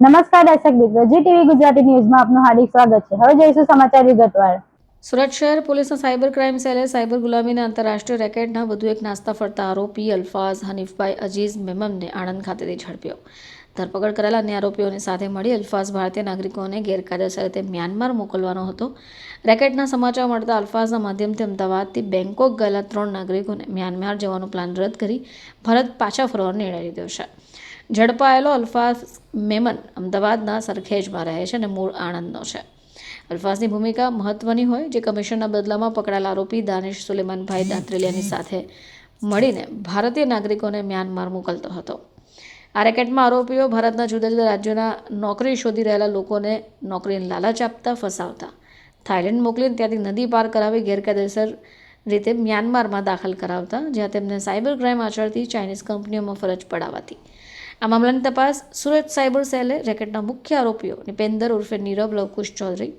નમસ્કાર દર્શક મિત્રો, જી ટીવી ગુજરાતી ન્યૂઝમાં આપનું હાર્દિક સ્વાગત છે. હવે જોઈશું સમાચાર વિગતવાર. સુરત શહેર પોલીસના સાયબર ક્રાઇમ સેલે સાયબર ગુલામીના આંતરરાષ્ટ્રીય રેકેટના વધુ એક નાસ્તા ફરતા આરોપી અલ્ફાઝ હનીફભાઈ અજીઝ મેમમને આણંદ ખાતેથી ઝડપ્યો. ધરપકડ કરેલા અન્ય આરોપીઓની સાથે મળી અલ્ફાઝ ભારતીય નાગરિકોને ગેરકાયદેસર રીતે મ્યાનમાર મોકલવાનો હતો. રેકેટના સમાચાર મળતા અલ્ફાઝના માધ્યમથી અમદાવાદથી બેંકોક ગયેલા ત્રણ નાગરિકોને મ્યાનમાર જવાનો પ્લાન રદ કરી ભારત પાછા ફરવાનો નિર્ણય લીધો છે. ઝડપાયેલો અલ્ફાઝ મેમન અમદાવાદના સરખેજમાં રહે છે અને મૂળ આણંદનો છે. અલ્ફાઝની ભૂમિકા મહત્વની હોય જે કમિશનના બદલામાં પકડાયેલા આરોપી દાનિશ સુલેમાનભાઈ દાત્રેલિયાની સાથે મળીને ભારતીય નાગરિકોને મ્યાનમાર મોકલતો હતો. આ રેકેટમાં આરોપીઓ ભારતના જુદા જુદા રાજ્યોના નોકરી શોધી રહેલા લોકોને નોકરીની લાલચ આપતા, ફસાવતા, થાઇલેન્ડ મોકલીને ત્યાંથી નદી પાર કરાવી ગેરકાયદેસર રીતે મ્યાનમારમાં દાખલ કરાવતા, જ્યાં તેમને સાયબર ક્રાઇમ આચરતી ચાઇનીઝ કંપનીઓમાં ફરજ પડાવતી આ મામલાની તપાસ સુરત સાયબર સેલે રેકેટના મુખ્ય આરોપીઓ નિપેન્દર ઉર્ફે નીરવ લવકુશ ચૌધરી,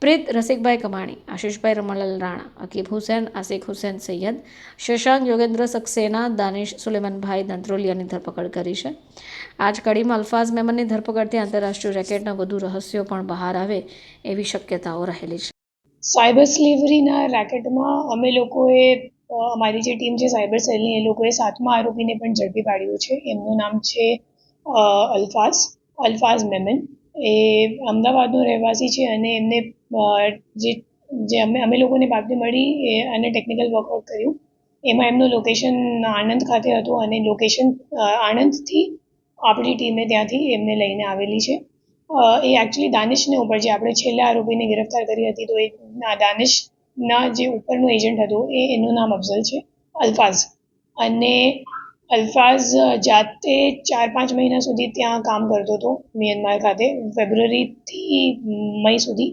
પ્રીત રસિકભાઈ કમાણી, આશીષભાઈ રમણલાલ રાણા, અકીબ હુસેન આસિક હુસેન સૈયદ, શશાંક યોગેન્દ્ર સક્સેના, દાનિશ સુલેમાનભાઈ દંત્રોલિયાની ધરપકડ કરી છે. આ જ કડીમાં અલ્ફાઝ મેમનની ધરપકડથી આંતરરાષ્ટ્રીય રેકેટના વધુ રહસ્યો પણ બહાર આવે એવી શક્યતાઓ રહેલી છે. સાયબર સ્લેવરીના રેકેટમાં અમે લોકોએ અમારી જે ટીમ છે, સાયબર સેલની, એ લોકોએ સાતમા આરોપીને પણ ઝડપી પાડ્યો છે. એમનું નામ છે અલ્ફાઝ અલ્ફાઝ મેમન. એ અમદાવાદનો રહેવાસી છે અને એમને જે જે અમે અમે લોકોને બાતમી મળી, એ, અને ટેકનિકલ વર્કઆઉટ કર્યું. એમાં એમનું લોકેશન આણંદ ખાતે હતું અને લોકેશન આણંદથી આપણી ટીમે ત્યાંથી એમને લઈને આવેલી છે. એ એકચ્યુઅલી દાનિશને ઉપર જે આપણે છેલ્લા આરોપીને ગિરફ્તાર કરી હતી, તો એ ના, જે ઉપરનો એજન્ટ હતો, એ એનું નામ અફઝલ છે, અલ્ફાઝ. અને અલ્ફાઝ જાતે ચાર પાંચ મહિના સુધી ત્યાં કામ કરતો હતો, મ્યાનમાર ખાતે, ફેબ્રુઆરીથી મઈ સુધી.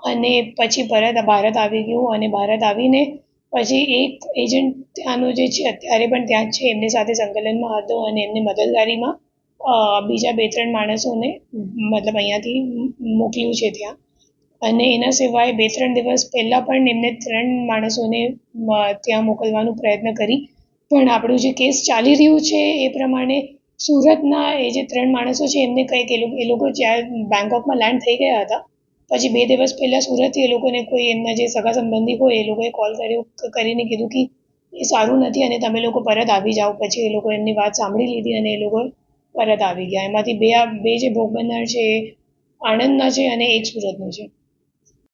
અને પછી પરત ભારત આવી ગયું અને ભારત આવીને પછી એક એજન્ટ ત્યાંનો જે છે, અત્યારે પણ ત્યાં જ છે, એમની સાથે સંકલનમાં હતો અને એમની મદદગારીમાં બીજા બે ત્રણ માણસોને, મતલબ અહીંયાથી મોકલ્યું છે ત્યાં. અને એના સિવાય બે ત્રણ દિવસ પહેલાં પણ એમને ત્રણ માણસોને ત્યાં મોકલવાનો પ્રયત્ન કરી. પણ આપણું જે કેસ ચાલી રહ્યું છે એ પ્રમાણે સુરતના એ જે ત્રણ માણસો છે, એમને કંઈક એ લોકો એ લોકો જ્યાં બેંકોકમાં લેન્ડ થઈ ગયા હતા, પછી બે દિવસ પહેલાં સુરતથી એ લોકોને કોઈ એમના જે સગા સંબંધી હોય એ લોકોએ કોલ કર્યો કરીને કીધું કે એ સારું નથી અને તમે લોકો પરત આવી જાઓ. પછી એ લોકો એમની વાત સાંભળી લીધી અને એ લોકો પરત આવી ગયા. એમાંથી બે આ, બે જે ભોગ બનનાર છે એ આણંદના છે અને એક સુરતનો છે.